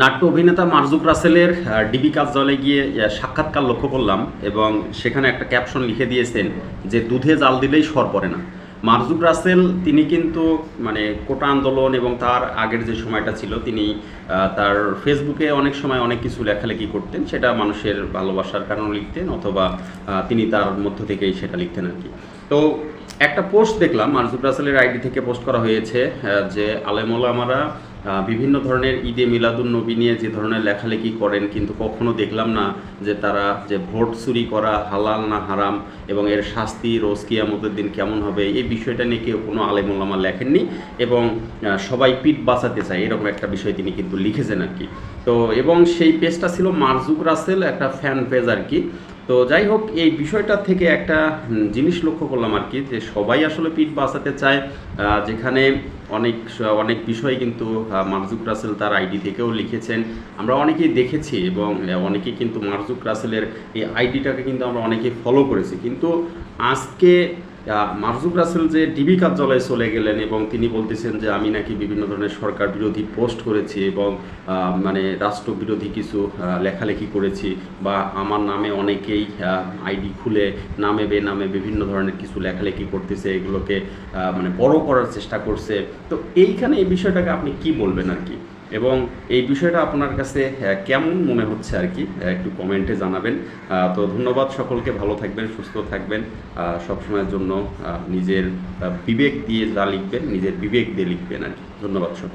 নাট্য অভিনেতা মারজুক রাসেলের ডিবি কার্যালয়ে গিয়ে সাক্ষাৎকার লক্ষ্য করলাম এবং সেখানে একটা ক্যাপশন লিখে দিয়েছেন যে দুধে জাল দিলেই সর পড়ে না। মারজুক রাসেল তিনি কিন্তু মানে কোটা আন্দোলন এবং তার আগের যে সময়টা ছিল তিনি তার ফেসবুকে অনেক সময় অনেক কিছু লেখালেখি করতেন সেটা মানুষের ভালোবাসার কারণে লিখতেন অথবা তিনি তার মধ্য থেকেই সেটা লিখতেন আর কি। তো একটা পোস্ট দেখলাম মারজুক রাসেলের আইডি থেকে পোস্ট করা হয়েছে যে আলেমোলামারা আহ, বিভিন্ন ধরনের ঈদে মিলাদুন নবী নিয়ে যে ধরনের লেখালেখি করেন, কিন্তু কখনো দেখলাম না যে তারা যে ভোট চুরি করা হালাল না হারাম এবং এর শাস্তি রোজ কিয়ামতের দিন কেমন হবে, এই বিষয়টা নিয়ে কেউ কোনো আলেমুল্লামা লেখেননি এবং সবাই পিঠ বাঁচাতে চায়, এরকম একটা বিষয় তিনি কিন্তু লিখেছেন আর কি তো এবং সেই পেজটা ছিল মারজুক রাসেল, একটা ফ্যান পেজ আর কি তো যাই হোক, এই বিষয়টা থেকে একটা জিনিস লক্ষ্য করলাম আর কি যে সবাই আসলে পিঠ বাঁচাতে চায় যেখানে অনেক অনেক বিষয় কিন্তু মারজুক রাসেল তার আইডি থেকেও লিখেছেন। আমরা অনেকেই দেখেছি এবং অনেকেই কিন্তু মারজুক রাসেলের এই আইডিটাকে কিন্তু আমরা অনেকেই ফলো করেছি। কিন্তু আজকে মারজুক রাসেল যে ডিবি কার্যালয়ে চলে গেলেন এবং তিনি বলতেছেন যে, আমি নাকি বিভিন্ন ধরনের সরকার বিরোধী পোস্ট করেছি এবং মানে রাষ্ট্রবিরোধী কিছু লেখালেখি করেছি বা আমার নামে অনেকেই আইডি খুলে নামে বে নামে বিভিন্ন ধরনের কিছু লেখালেখি করতেছে, এগুলোকে মানে বড় করার চেষ্টা করছে। তো এইখানে এই বিষয়টাকে আপনি কি বলবেন আর কি? এবং এই বিষয়টা আপনার কাছে আহ, কেমন মনে হচ্ছে আর কি? আহ, একটু কমেন্টে জানাবেন। তো ধন্যবাদ সকলকে ভালো থাকবেন সুস্থ থাকবেন। সব সবসময়ের জন্য নিজের বিবেক দিয়ে যা লিখবেন নিজের বিবেক দিয়ে লিখবেন আর কি। ধন্যবাদ সকল